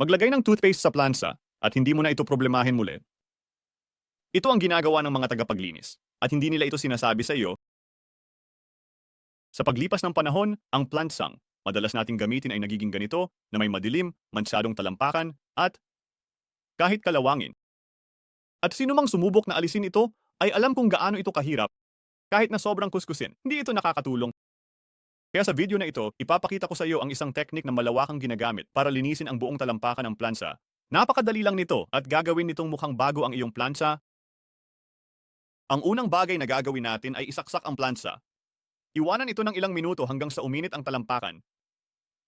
Maglagay ng toothpaste sa plansa at hindi mo na ito problemahin muli. Ito ang ginagawa ng mga tagapaglinis at hindi nila ito sinasabi sa iyo. Sa paglipas ng panahon, ang plantsang madalas nating gamitin ay nagiging ganito na may madilim, mansyadong talampakan at kahit kalawangin. At sino mang sumubok na alisin ito ay alam kung gaano ito kahirap kahit na sobrang kuskusin. Hindi ito nakakatulong. Kaya sa video na ito, ipapakita ko sa iyo ang isang teknik na malawakang ginagamit para linisin ang buong talampakan ng plansa. Napakadali lang nito at gagawin nitong mukhang bago ang iyong plansa. Ang unang bagay na gagawin natin ay isaksak ang plansa. Iwanan ito ng ilang minuto hanggang sa uminit ang talampakan.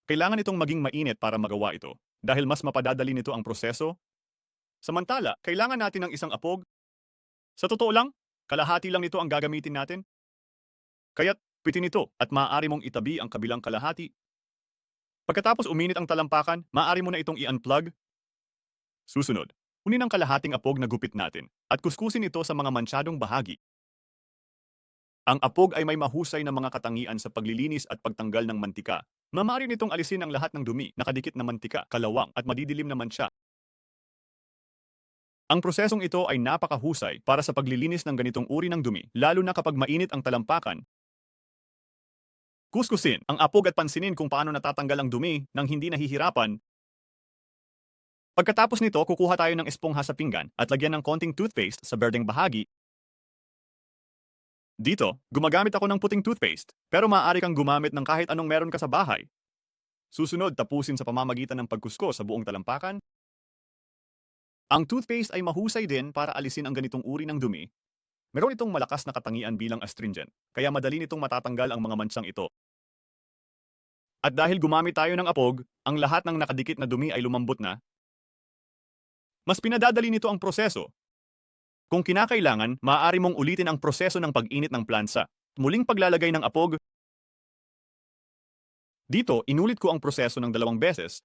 Kailangan itong maging mainit para magawa ito dahil mas mapadadali nito ang proseso. Samantala, kailangan natin ng isang apog. Sa totoo lang, kalahati lang nito ang gagamitin natin. Kaya't pitin ito at maaari mong itabi ang kabilang kalahati. Pagkatapos uminit ang talampakan, maaari mo na itong i-unplug. Susunod, kunin ang kalahating apog na gupit natin at kuskusin ito sa mga mansyadong bahagi. Ang apog ay may mahusay na mga katangian sa paglilinis at pagtanggal ng mantika. Mamari nitong alisin ang lahat ng dumi, nakadikit na mantika, kalawang at madidilim na mansya. Ang prosesong ito ay napakahusay para sa paglilinis ng ganitong uri ng dumi, lalo na kapag mainit ang talampakan. Kuskusin ang apog at pansinin kung paano natatanggal ang dumi nang hindi nahihirapan. Pagkatapos nito, kukuha tayo ng espongha sa pinggan at lagyan ng konting toothpaste sa berdeng bahagi. Dito, gumagamit ako ng puting toothpaste, pero maaari kang gumamit ng kahit anong meron ka sa bahay. Susunod, tapusin sa pamamagitan ng pagkusko sa buong talampakan. Ang toothpaste ay mahusay din para alisin ang ganitong uri ng dumi. Meron itong malakas na katangian bilang astringent, kaya madali nitong matatanggal ang mga mansyang ito. At dahil gumamit tayo ng apog, ang lahat ng nakadikit na dumi ay lumambot na. Mas pinadadali nito ang proseso. Kung kinakailangan, maaari mong ulitin ang proseso ng pag-init ng plansa. Muling paglalagay ng apog. Dito, inulit ko ang proseso ng dalawang beses.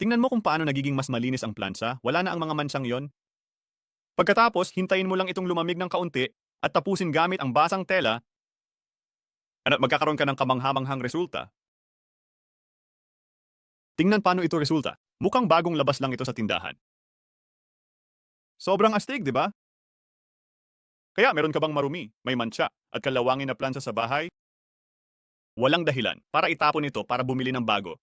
Tingnan mo kung paano nagiging mas malinis ang plansa, wala na ang mga mansyang yon. Pagkatapos, hintayin mo lang itong lumamig ng kaunti at tapusin gamit ang basang tela at magkakaroon ka ng kamanghamanghang resulta. Tingnan paano ito resulta. Mukhang bagong labas lang ito sa tindahan. Sobrang astig, di ba? Kaya meron ka bang marumi, may mancha, at kalawangin na plansa sa bahay? Walang dahilan para itapon ito para bumili ng bago.